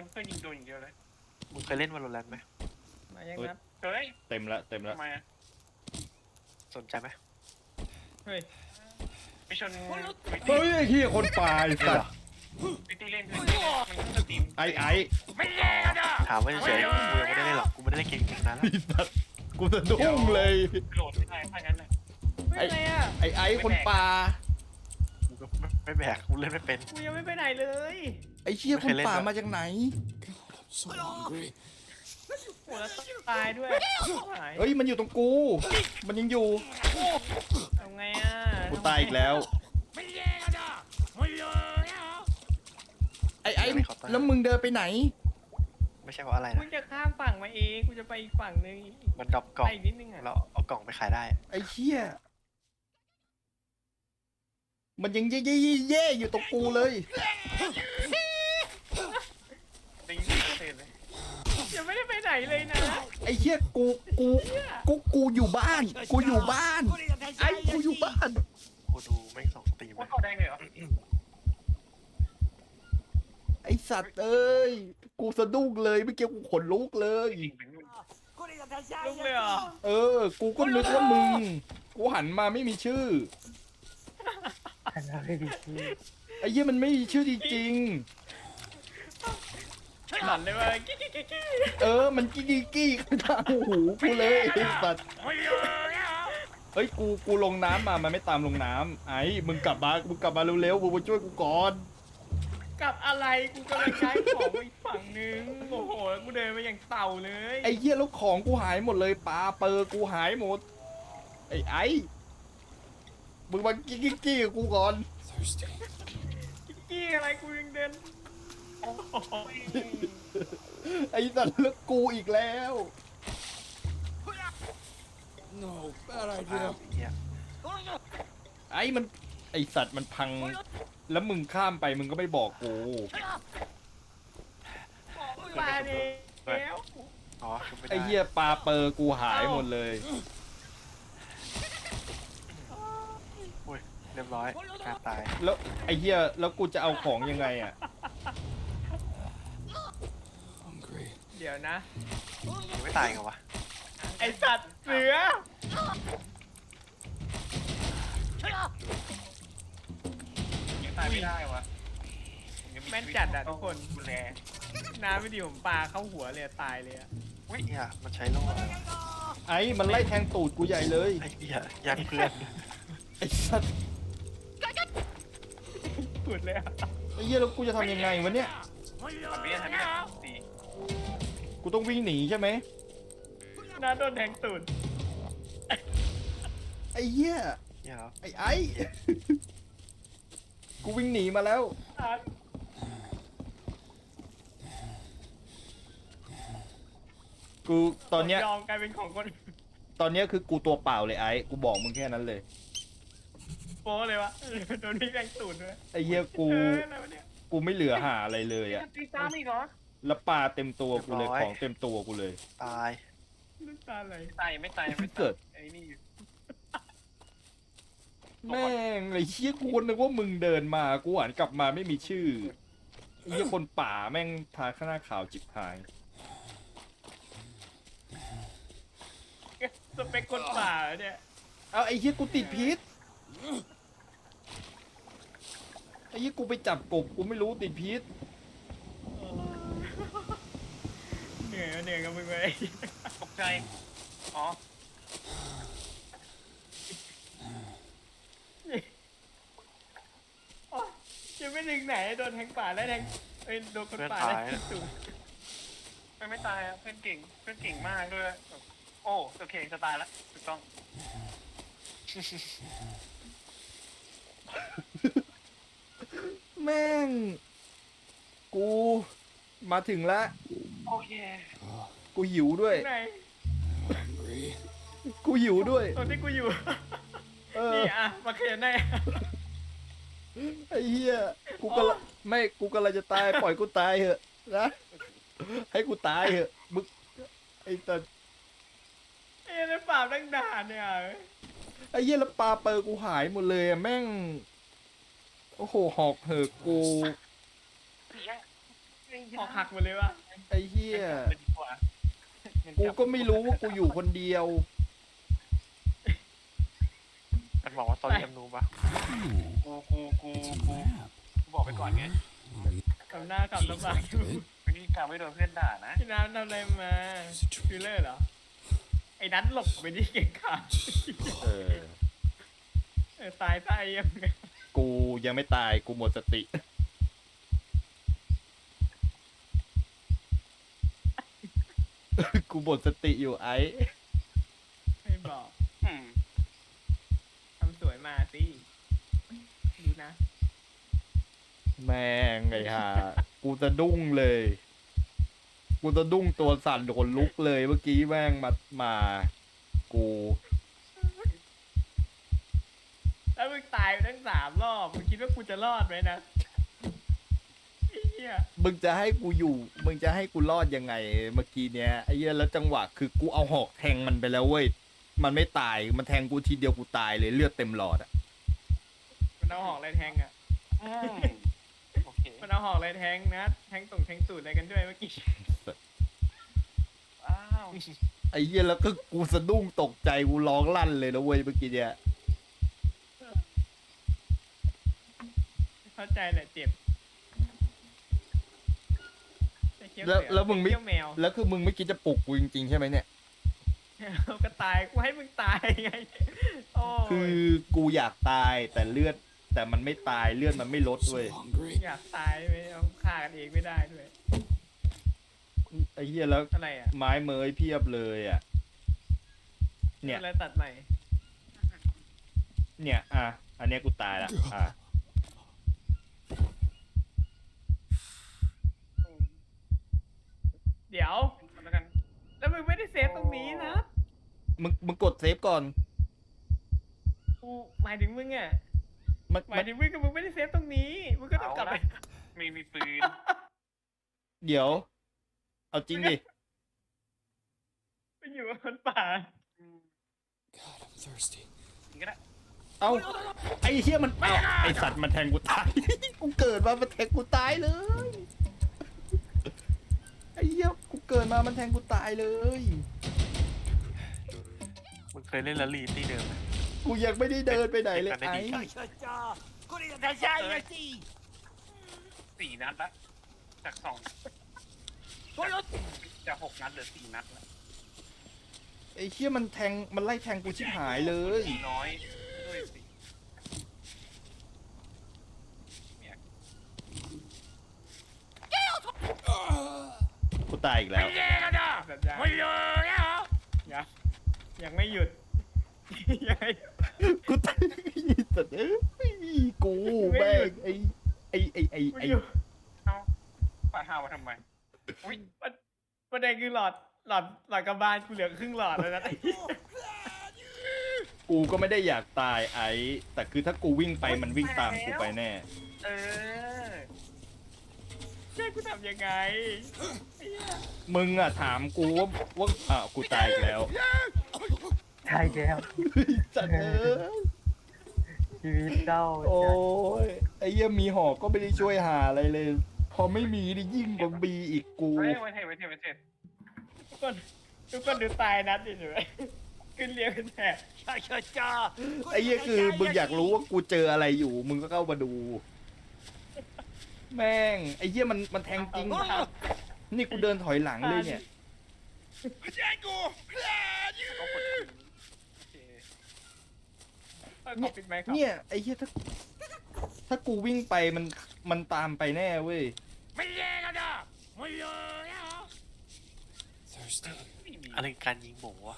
มันเคยยิงโดนอย่างเดียวเลยมึงเคยเล่นวอลโลแรนไหมมายังนับเฮ้ยเต็มละเต็มละทำไมอะสนใจไหมเฮ้ยไปชนวิเฮ้ตี้ยไอ้เหี้ยคนป่าไอ้สัตว์วิตี้เล่นวิตี้เล่นมันก็สตรีมไอ้ไอ้ไม่แย่นะถามว่าเฉยๆกูยังไม่ได้เล่นหรอกกูไม่ได้เล่นเกมจริงๆนานแล้วไอ้สัตว์กูสะดุ้งเลยโหลดไม่ได้ถ้างั้นน่ะไม่ไงอะไอ้ไอ้คนป่ากูก็ ไม่แบกกูเล่นไม่เป็น กูยังไม่ไปไหนเลยไอ้เชี่ยไม่คเคนยเล่นป่าด้วย มาจากไหน So hungry. โหแล้วต้องตายด้วยหายเฮ้ยมันอยู่ตรงกู มันยังอยู่เอาไงอะกูตายอีกแล้วไอ้ไอ้แล้วมึงเดินไปไหน ไม่ใช่เพราะอะไรมึนะงจะข้ามฝั่งมาเอง กูจะไปอีกฝั่งนึงมันดรอปกล่องไปอีกนิดนึงอะเราเอากล่องไปขายได้ ไอ้เชี่ย มันยังเย่เย่เย่เย่อยู่ตรงกูเลยได้ยินเสียงเสียงเลย ยังไม่ได้ไปไหนเลยนะ ไอ้เชี่ยกูกูกูกูอยู่บ้าน กูอยู่บ้านไอ้กูอยู่บ้านกูดูไม่งส่งสตรีมว่าเลยเข้าได้เลยเหรอไอ้สัตว์เอ้ยกูสะดุ้งเลยเมื่อกี้กูขนลุกเลย จริงเป็นนู่นลุกเลยเหรอ เออ กูก็นึกว่ามึง กูหันมาไม่มีชื่อ ไอ้เหี้ยมันไม่มีชื่อจริงหลันเลยว่ากิ๊กกิ๊กกิ๊กกิ๊กๆ เออ มันกี้กี้กี้ข้างทางหูกูเลยไอ้สัตว์เฮ้ยกูกูลงน้ำมา มันไม่ตามลงน้ำไอ้มึงกลับมามึงกลับมาเร็วๆมึงมาช่วยกูก่อนกลับอะไรกูกำลังย้ายของไปอีกฝั่งนึงโอ้โหแล้วกูเดินมาอย่างเต่าเลยไอ้เหี้ยแล้วของกูหายหมดเลยปลาเปอร์กูหายหมดไอ้ไอ้ มึงมากี้กี้กี้กับกูก่อน Thirsty. กิ๊กกิ๊กอะไรกูยังเดินโอ้โหไอ้สัตว์เลือกกูอีกแล้ว No, bad อ้าว idea. เหี้ยไอ้มัน ไอสัตว์มันพัง แล้วมึงข้ามไปมึงก็ไม่บอกกู มาดิแล้ว อ๋อชุบไม่ได้ไอ้เหี้ยปลาเปอร์กูหายหมดเลย อุ้ย เรียบร้อยการตาย แล้วไอ้เหี้ยแล้วกูจะเอาของยังไงอะ Hungry. เดี๋ยวนะยังไม่ตายเหรอวะ ไอสัตว์เสือ ยังตายไม่ได้วะแม่นจัดอะทุกคนดูแลน้ำไม่ดีผมปลาเข้าหัวเลยอะตายเลยอะอุ้ยเหี้ยมันใช้โล่ไอ้มันไล่แทงตูดกูใหญ่เลย ไอ้เหี้ยยันเพื่อน ไอ้สัตว์ สุดเลยอะไอ้เหี้ยแล้วกูจะทำยังไงวะเนี่ย ทำไม่ได้ทำไม่ได้ตีกูต้องวิ่งหนีใช่ไหมน้าโดนแทงตูดไอ้เหี้ยเหี้ยเหรอไอ้ไอ้ กูวิ่งหนีมาแล้วอะกูตอนเนี้ยยอมกลายเป็นของคน ตอนเนี้ยคือกูตัวเปล่าเลยไอ้ กูบอกมึงแค่นั้นเลย โป๊เลยวะโดนพี่แทงตูดด้วยไอ้เหี้ยกู เอออะไรวะเนี่ยกูไม่เหลือหาอะไรเลยอะตีตามอีกเหรอแล้วปลาเต็มตัวกูเลยของเต็มตัวกูเลย ตาย น้ำตาไหลตายไม่ตายไม่เกิด ไอ้นี่อยู่แม่งไอ้เชี่ยกูนึกว่ามึงเดินมา กูหันกลับมาไม่มีชื่อไอ้เหี้ยคนป่าแม่งทาข้างหน้าข่าวจิบหาย สเปคคนป่าเนี่ยเอาไอ้เหี้ยกูติดพิษ ไอ้เหี้ยกูไปจับกบกูไม่รู้ติดพิษเหนื่อยเหนื่อยกับมึงเลยตกใจ อ๋ออ๋อยังไม่ถึงไหนโดนแทงป่าแล้วแทงเอ้ยโดนคนป่าแล้วแทงตูดไม่ไม่ตายอะเพื่อนเก่ง เพื่อนเก่งมากด้วย โอ้ โอเคจะตายแล้วถูกต้อง แม่ง กูมาถึงแล้วโอเคกูหิวด้วย ไหน Hungry. กูหิวด้วย ตอนที่กูอยู่ เออ นี่อะ มาเคลียร์ให้ไอ้เหี้ย กูกำลังไม่ กูกำลังจะตาย ปล่อยกูตายเถอะนะ ให้กูตายเถอะ มึง ไอ้ตาเอ้ยในป่าตั้งนานเนี่ย ไอ้เหี้ยแล้วปลาเปอร์กูหายหมดเลยอะแม่ง โอ้โหหอกเถอะกูเพี้ยออกหักหมดเลยวะไอ้เหี้ยไปดีกว่ากูก็ไม่รู้ว่ากูอยู่คนเดียว มันบอกว่าตอนเรียนรู้ปะกูกูกูกูกูบอกไปก่อนไงทำหน้าขับลำบากอยู่ไม่นี่กาไม่โดนเพื่อนด่านะพี่น้ำทำอะไรมาฟิลเลอร์เหรอไอ้นัทหลบไปที่เก่งขาดเออเออตายตายยังไง กูยังไม่ตายกูหมดสติ กูหมดสติอยู่ไอ้ไม่บอกอืมทำสวยมาสิดูนะ แม่งไอ้ห่ากูจะดุ้งเลย กูจะดุ้งตัวสั่นขนลุกเลยเมื่อกี้แม่งมามา กู แล้วมึงตายไปทั้งสามรอบมึงคิดว่ากูจะรอดไหมนะไอ้เหี้ยมึงจะให้กูอยู่ มึงจะให้กูรอดยังไง เมื่อกี้เนี้ยไอ้เหี้ยแล้วจังหวะคือกูเอาหอกแทงมันไปแล้วเว้ย มันไม่ตาย มันแทงกูทีเดียวกูตายเลยเลือดเต็มหลอดอะมันเอาหอกอะไรแทงอะ อืมโอเคมันเอาหอกอะไรแทงนะ แทงส่งแทงตูดอะไรกันด้วยเมื่อกี้ อ้าว ไอ้เหี้ยแล้วก็กูสะดุ้งตกใจกูร้องลั่นเลยนะเว้ยเมื่อกี้เนี้ย เข้าใจแหละเจ็บต่เขี้ยแล้วเสือแล้วมึงไม่เขี้ยวแมว แล้วคือมึงไม่คิดจะปลุกกูจริงๆใช่ไหมเนี่ยเราก็ตายกูให้มึงตายไงโอ้คือยกูอยากตายแต่เลือด แต่มันไม่ตายเลือดมันไม่ลด So เว้ย hungry. อยากตายไม่เอาฆ่ากันเองไม่ได้ด้วยไอ้เหี้ยแล้วอะไรอะไม้เมยเพียบเลยอะ เนี่ย อะไรตัดใหม่เนี่ย อะ อันเนี้ยกูตายละอะ เดี๋ยว แล้วกัน แล้วมึงไม่ได้เซฟตรงนี้นะ มึงมึงกดเซฟก่อน กูหมายถึงมึงอะมันหมามัยนถึงมึงกับมึงไม่ได้เซฟตรงนี้ มึงก็ต้องกลับไปมีมีปืนเดี๋ยว เอาจริงดิ ไปอยู่บนป่าอืม God, I'm thirsty. นี่ก็ได้เอาไอ้เหี้ยมันเอาไอ้สัตว์มันแทงกูตาย กูเกิดมามันแทงกูตายเลย ไอ้เหี้ยกูเกิดมามันแทงกูตายเลย มึงเคยเล่นละลีที่เดิมไหมกูยังไม่ได้เดินไปไหนเลยเป็นกันได้ไอ้ดีสี่นัดละจากสองจากหกนัดเหลือสี่นัดละไอ้เหี้ยมันแทงมันไล่แทงกูชิบหายเลยสี่น้อยด้วยสิเนี่ย กู ตายอีกแล้ว แบบยังยังยังไม่หยุด ยังไม่หยุด กูตายแต่เอ้ยกูแม่งไอ้ไอ้ไอ้ไอ้กูไอ้อยู่เอ้าฝ่ายห้าวมาทำไมอุ้ยประเด็นคือหลอด หลอด หลอดกระบาลกูเหลือครึ่งหลอดแล้วนะ กูก็ไม่ได้อยากตายไอ้แต่คือถ้ากูวิ่งไปมันวิ่งตามกูไปแน่ เออ ใช่กูทำยังไงมึงอะถามกูว่าว่าอะกูตายอีกแล้วใช่แล้วจัดเอ้ยชีวิตเจ้าโอ้ยไอ้เหี้ยมีหอกก็ไม่ได้ช่วยหาอะไรเลย พอไม่มีนี่ยิ่งกว่าบีอีกกูเฮ้ยไว้เทไว้เทไว้เททุกคนทุกคนดูตายนัดดิเฉยขึ้นเรียงกันแถบไอ้เหี้ยคือมึงอยากรู้ว่ากูเจออะไรอยู่ มึงก็เข้ามาดู แม่งไอ้เหี้ยมันมันแทงจริง นี่กูเดินถอยหลังเลยเนี่ยก็กดโอเคเออขอปิดไมค์ครับเนี่ยไอ้เหี้ยถ้าถ้ากูวิ่งไปมันมันตามไปแน่เว้ย Thirsty. ไม่มีอะไรการยิงหมูวะ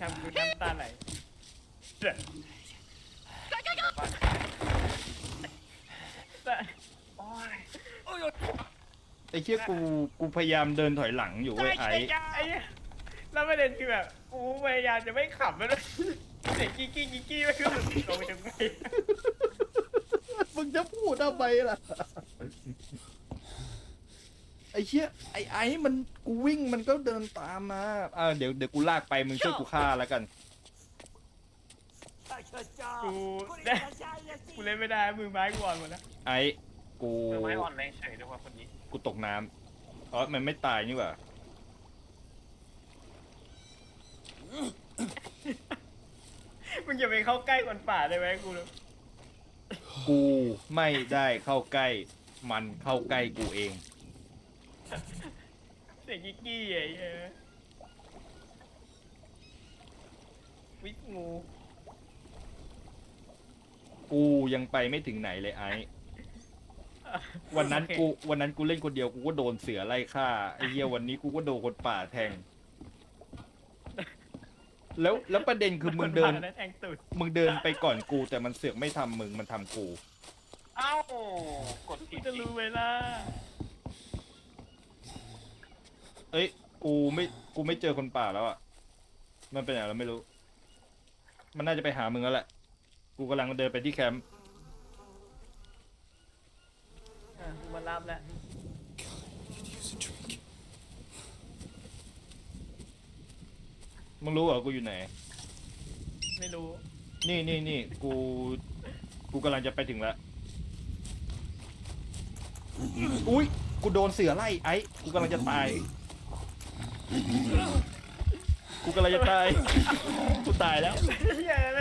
ทำกูน้ำตาไหลเจ็บ แต่โอ้ยไอ้เหี้ยกูกูพยายามเดินถอยหลังอยู่เว้ยไอ้ไอ้เหี้ยแล้วประเด็นคือแบบกูพยายามจะไม่ขับมันเลยเสียงกี้กี้กี้กี้ไม่คือแบบลงไปจังไงมึงมึงจะพูดทำไมล่ะไอ้เชี่ยไอ้ไอ้มันกูวิ่งมันก็เดินตามมาอ่าเดี๋ยวเดี๋ยวกูลากไปมึงช่วยกูฆ่าแล้วกัน กูได้กูเล่นไม่ได้มือไม้กูอ่อนหมดแล้วไอ้กูมือไม้อ่อนแรงเฉยด้วยว่าคนนี้กูตกน้ำอ๋อมันไม่ตายนี่หว่ามึงอย่าไปเข้าใกล้คนป่าได้ไหมกูเลยกูไม่ได้เข้าใกล้ มันเข้าใกล้กูเองเสียงกิ๊กกี้ไอ้เหี้ยวิกงู กูยังไปไม่ถึงไหนเลยไอ้วันนั้นโอเคกูวันนั้นกูเล่นคนเดียวกูก็โดนเสือไล่ฆ่าไอ้เหี้ยวันนี้กูก็โดนคนป่าแทง แล้วแล้วประเด็นคือมึงเดินคป่าแทงตูดมึงเดินไปก่อนกูแต่มันเสือกไม่ทำมึงมันทำกู เอ้ากดผิกูดจะรู้เวลาเอ้ยกูไม่กูไม่เจอคนป่าแล้วอะ มันเป็นอะไรเราไม่รู้ มันน่าจะไปหามึงแล้วแหละ กูกำลังเดินไปที่แคมป์อะกูมารับแล้ว Could use a drink. มึงรู้เหรอกูอยู่ไหน ไม่รู้ นี่นี่นี่กู กูกำลังจะไปถึงแล้ว อุ้ยกูโดนเสือไล่ไอ้ กูกำลังจะตาย กูกำลังจะตาย กูตายแล้วเหี้ยอะไร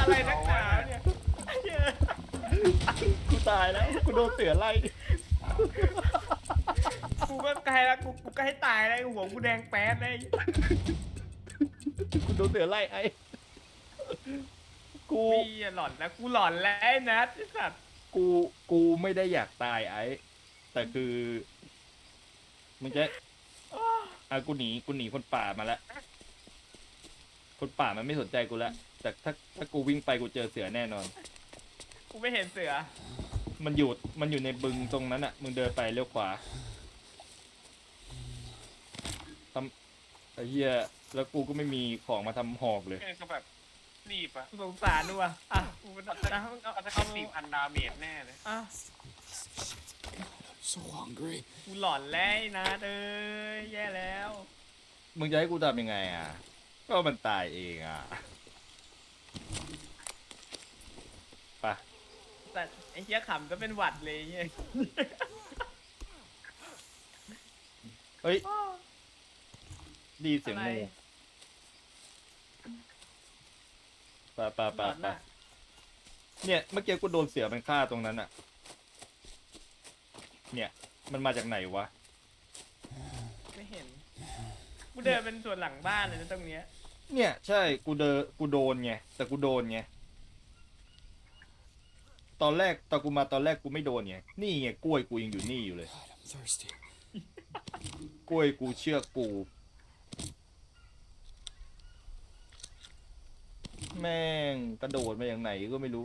อะไรนักหนาเนี่ยเหี้ยกูตายแล้วกูโดนเสือไล่กูก็ใกล้แล้วกูกูใกล้ตายแล้วหัวกูแดงแป๊ดเลยกูโดนเสือไล่ไอ้กูพี่หลอนแล้วกูหลอนแล้วไอ้นัทไอ้สัตว์กูกูไม่ได้อยากตายไอ้แต่คือมึงจะอะกูหนีกูหนีคนป่ามาแล้วคนป่ามันไม่สนใจกูแล้ว แต่ถ้าถ้ากูวิ่งไปกูเจอเสือแน่นอน กูไม่เห็นเสือ มันอยู่มันอยู่ในบึงตรงนั้นอะ มึงเดินไปเลี้ยวขวาทำไอ้เหี้ยแล้วกูก็ไม่มีของมาทำหอกเลยเนี่ยก็แบบรีบอะกูสงสารด้วยว่ะอะกูเป็นเอาสักอะเอาเอาสักเอาสี่พันดาเมจแน่เลย อะ So hungry. กูหลอนแล้วไอ้นัทเอ้ยแย่แล้ว มึงจะให้กูทำยังไงอะ ก็มันตายเองอะ ไปะแต่ไอ้เหี้ยขำก็เป็นหวัดเลยไอ้เหี้ยเฮ้ยดีเสียงอะไรงูไปะปะหลปะอนปะอะเนี่ยเมื่อกี้กูโดนเสือมันฆ่าตรงนั้นอะเนี่ย มันมาจากไหนวะ ไม่เห็น กูเดินเป็นส่วนหลังบ้านเลยนะตรงเนี้ย เนี่ยใช่กูเดนกูโดนไงแต่กูโดนไง ตอนแรกตอนกูมาตอนแรกกูไม่โดนไงนี่ไงกล้วยกูยังอยู่นี่อยู่เลย God, I'm thirsty. กล้วยกูเชือกกูแม่งกระโดดมาอย่างไหนก็ไม่รู้